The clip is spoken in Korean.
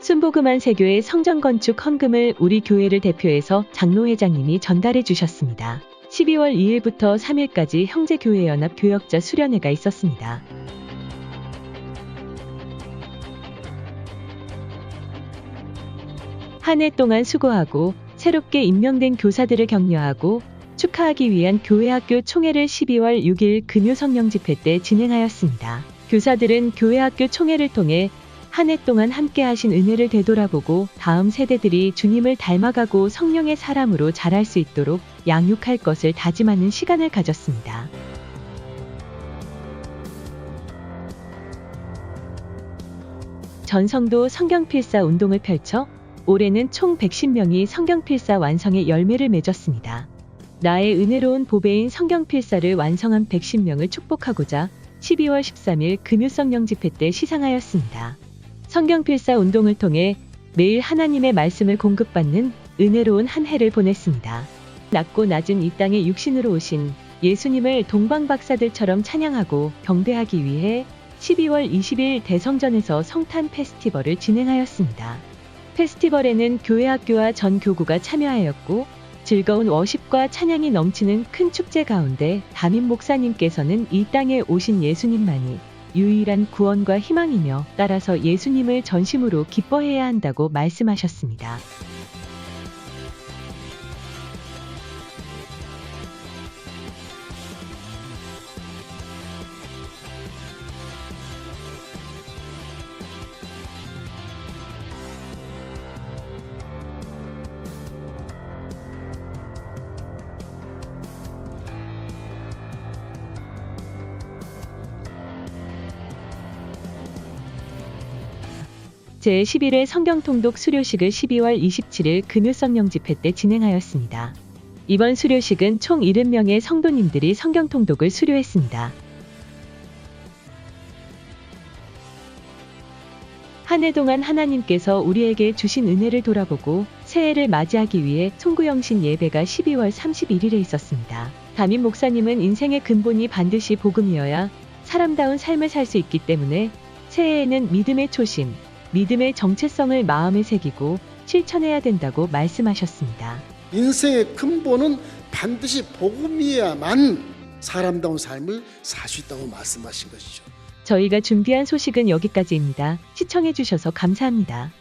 순복음한 세교의 성전 건축 헌금을 우리 교회를 대표해서 장로회장님이 전달해 주셨습니다. 12월 2일부터 3일까지 형제교회연합 교역자 수련회가 있었습니다. 한 해 동안 수고하고 새롭게 임명된 교사들을 격려하고 축하하기 위한 교회학교 총회를 12월 6일 금요 성령 집회 때 진행하였습니다. 교사들은 교회 학교 총회를 통해 한 해 동안 함께 하신 은혜를 되돌아보고 다음 세대들이 주님을 닮아가고 성령의 사람으로 자랄 수 있도록 양육할 것을 다짐하는 시간을 가졌습니다. 전성도 성경필사 운동을 펼쳐 올해는 총 110명이 성경필사 완성의 열매를 맺었습니다. 나의 은혜로운 보배인 성경필사를 완성한 110명을 축복하고자 12월 13일 금요성령 집회 때 시상하였습니다. 성경필사 운동을 통해 매일 하나님의 말씀을 공급받는 은혜로운 한 해를 보냈습니다. 낮고 낮은 이 땅에 육신으로 오신 예수님을 동방박사들처럼 찬양하고 경배하기 위해 12월 20일 대성전에서 성탄 페스티벌을 진행하였습니다. 페스티벌에는 교회 학교와 전 교구가 참여하였고 즐거운 워십과 찬양이 넘치는 큰 축제 가운데 담임 목사님께서는 이 땅에 오신 예수님만이 유일한 구원과 희망이며 따라서 예수님을 전심으로 기뻐해야 한다고 말씀하셨습니다. 제11회 성경통독 수료식을 12월 27일 금요성령 집회 때 진행하였습니다. 이번 수료식은 총 70명의 성도님들이 성경통독을 수료했습니다. 한 해 동안 하나님께서 우리에게 주신 은혜를 돌아보고 새해를 맞이하기 위해 송구영신 예배가 12월 31일에 있었습니다. 담임 목사님은 인생의 근본이 반드시 복음이어야 사람다운 삶을 살 수 있기 때문에 새해에는 믿음의 초심, 믿음의 정체성을 마음에 새기고 실천해야 된다고 말씀하셨습니다. 인생의 근본은 반드시 복음이어야만 사람다운 삶을 살 수 있다고 말씀하신 것이죠. 저희가 준비한 소식은 여기까지입니다. 시청해주셔서 감사합니다.